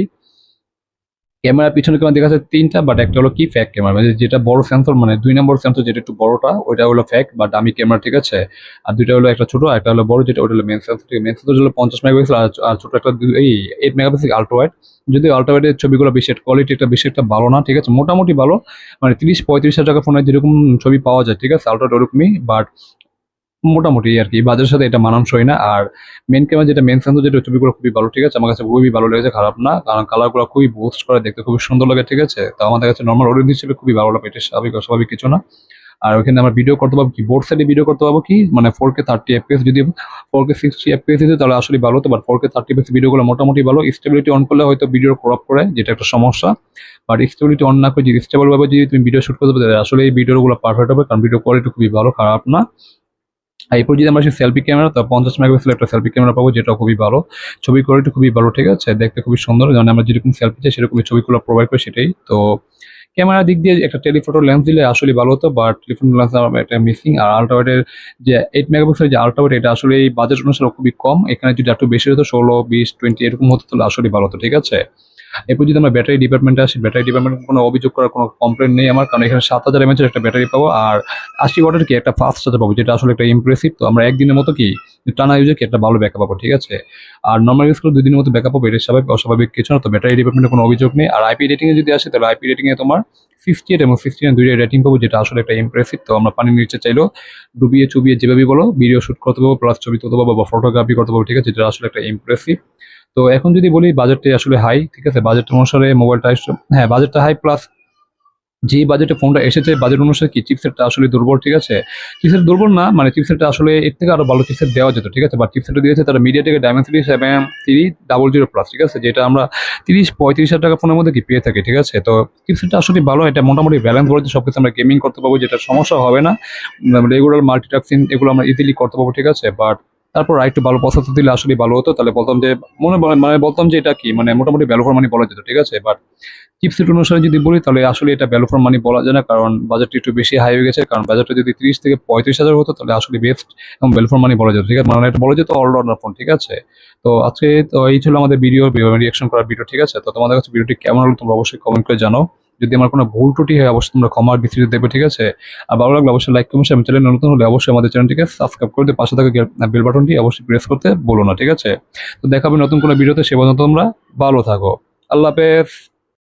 ক্যামেরা পিছনে ক্যামেরা দেখা যাচ্ছে তিনটা বাট একটা হলো কি ফ্যাক ক্যামেরা মানে যেটা বড় সেন্সর মানে দুই নম্বর সেন্সর যেটা একটু বড়টা, ওইটা হলো ফ্যাক বা দামি ক্যামেরা ঠিক আছে। আর দুইটা হলো একটা ছোট একটা হলো বড়, যেটা ওটা হলো মেন সেন্সর মেন সেন্সর হলো পঞ্চাশ মেগাপিক্সেল আর ছোট একটা এই এইট মেগাপিক্সেল আল্ট্রাওয়াইড যদি আল্ট্রাওয়াইডের ছবিগুলো বেশি কোয়ালিটি একটা বেশি একটা ভালো না, ঠিক আছে? মোটামুটি ভালো মানে তিরিশ পঁয়ত্রিশ হাজার টাকা ফোনে যেরকম ছবি পাওয়া যায়, ঠিক আছে? আল্ট্রাওয়াইড ওরকমই বাট মোটামুটি আর কি। বাজারের সাথে এটা মানানসই না। আর মেন ক্যামেরা যেটা মেন সেন্সর যেটা ছবিগুলো খুবই ভালো, ঠিক আছে? আমার কাছে খুবই ভালো লেগেছে, খারাপ না। কারণ কালারগুলো খুবই বুস্ট করে, দেখতে খুবই সুন্দর লাগে, ঠিক আছে? তো আমাদের কাছে নর্মাল অডিয়েন্স হিসেবে খুবই ভালো লাগে, এটা স্বাভাবিক, অস্বাভাবিক কিছু না। আর ওখানে আমরা ভিডিও করতে পারব কি? বোর্ড সাইডে ভিডিও করতে পারব কি? মানে ফোর কে থার্টি এফপিএস যদি ফোর কে সিক্সটি এফপিএস দিতে, তাহলে আসলে ভালো। হতো but four K thirty FPS ভিডিওগুলো মোটামুটি ভালো। স্টেবিলিটি অন করলে হয়তো ভিডিও ক্রপ করে, যেটা একটা সমস্যা। বাট স্টেবিলিটি অন না করে যদি স্টেবল ভাবে যদি তুমি ভিডিও শুট করতে পারো আসলে এই ভিডিওগুলো পারফেক্ট হবে। কারণ ভিডিও কোয়ালিটি খুবই ভালো, খারাপ না। আর এরপর যদি আমরা সেলফি ক্যামেরা তো পঞ্চাশ মেগাপিক্সেল একটা সেলফি ক্যামেরা পাবো, যেটা খুবই ভালো। ছবি কোয়ালিটি খুবই ভালো, ঠিক আছে? দেখতে খুবই সুন্দর। যেমন আমরা যেরকম সেলফি চাই, সেরকমই ছবিগুলো প্রোভাইড করে সেটাই। তো ক্যামেরা দিক দিয়ে একটা টেলিফোটো লেন্স দিলে আসলে ভালো হতো বাট টেলিফোটো লেন্স একটা মিসিং আর আল্ট্রাওয়াইডের যে এইট মেগাপিক্সেল যে আল্ট্রাওয়াইড এটা আসলে এই বাজেট অনুসারে খুবই কম। এখানে যদি একটু বেশি হতো, ষোলো, বিশ টোয়েন্টি এরকম হতো, তাহলে আসলে ভালো হতো, ঠিক আছে? এরপর যদি আমরা ব্যাটারি ডিপার্টমেন্টে আসি ব্যাটারি ডিপার্টমেন্টে কোনো অভিযোগ করার কোনো কমপ্লেন নেই আমার, কারণ এখানে সাত হাজার এমএচের একটা ব্যাটারি পাবো। আর আশি ওয়াটের কি একটা ফাস্ট চার্জার পাবো, যেটা আসলে একটা ইমপ্রেসিভ তো আমরা একদিনের মতো কি টানা ইউজে কি একটা ভালো ব্যাকআপ পাবো, ঠিক আছে? আর নর্মাল ইউজ করে দুই দিনের মতো ব্যাকআপ পাবো এটা স্বাভাবিক, অস্বাভাবিক কিছু না। তো ব্যাটারি ডিপার্টমেন্টে কোনো অভিযোগ নেই। আর আইপি রেটিংয়ে যদি আসে, তাহলে আইপি রেটিংয়ে তোমার ফিফটি এইট এবং ফিফটি নাইন দুইটা রেটিং পাবো, যেটা আসলে একটা ইমপ্রেসিভ তো আমরা পানির নিচে চাইলেও ডুবিয়ে চুবিয়ে যেভাবে বলো ভিডিও শুট করতে পারব প্লাস ছবি তুলতে পারব বা ফটোগ্রাফি করতে পারব ঠিক আছে? যেটা আসলে একটা ইমপ্রেসিভ তো এখন যদি বলি বাজেটটা আসলে হাই ঠিক আছে? বাজেট অনুসারে মোবাইলটা হ্যাঁ বাজেটটা হাই প্লাস যে বাজেটে ফোনটা এসেছে বাজেট অনুসারে কি? চিপসেটটা আসলে দুর্বল, ঠিক আছে? চিপসেট দুর্বল না মানে চিপসেটটা আসলে এর থেকে আরও ভালো চিপসেট দেওয়া যেত, ঠিক আছে? বা চিপসেটটা দিয়েছে তারা MediaTek Dimensity seven three double zero plus ঠিক আছে? যেটা আমরা তিরিশ, পঁয়ত্রিশ হাজার টাকা ফোনের মধ্যে কি পেয়ে থাকি, ঠিক আছে? তো চিপসেটটা আসলে ভালো, এটা মোটামুটি ব্যালেন্স বলতে সব কিছু আমরা গেমিং করতে পারব যেটা সমস্যা হবে না। রেগুলার মাল্টিটাস্কিং এগুলো আমরা ইজিলি করতে পারব, ঠিক আছে? বাট তারপর আরেকটু ভালো প্রসেসর দিলে আসলে ভালো হতো। তাহলে বলতাম যে, মনে মানে বলতাম যে এটা কি? মানে মোটামুটি ভ্যালু ফর মানি বলা যেত, ঠিক আছে? বাট চিপসেট অনুসারে যদি বলি, তাহলে আসলে এটা ভ্যালু ফর মানি বলা যায় না, কারণ বাজেটটা একটু বেশি হাই হয়ে গেছে। কারণ বাজেটটা যদি তিরিশ থেকে পঁয়ত্রিশ হাজার হতো, তাহলে আসলে বেস্ট এবং ভ্যালু ফর মানি বলা যেত, ঠিক আছে? মানে এটা বলা যেত অলরাউন্ডার ফোন ঠিক আছে? তো আজকে তো এই ছিল আমাদের ভিডিও রিয়াকশন করার ভিডিও ঠিক আছে? তো তোমাদের কাছে ভিডিওটি কেমন হলো তোমরা অবশ্যই কমেন্ট করে জানাও। যদি আমার কোনো ভুল ত্রুটি হয়, অবশ্যই তোমরা ক্ষমার দৃষ্টিতে দেবে ঠিক আছে? আর ভালো লাগলে অবশ্যই লাইক কমেন্ট আমি চ্যানেল নতুন হলে অবশ্যই আমাদের চ্যানেলটিকে সাবস্ক্রাইব করতে পাশে থাকা বেল বাটনটি অবশ্যই প্রেস করতে বলো না, ঠিক আছে? তো দেখাবে নতুন কোনো ভিডিওতে সে পর্যন্ত তোমরা ভালো থাকো। আল্লাহ হাফেজ।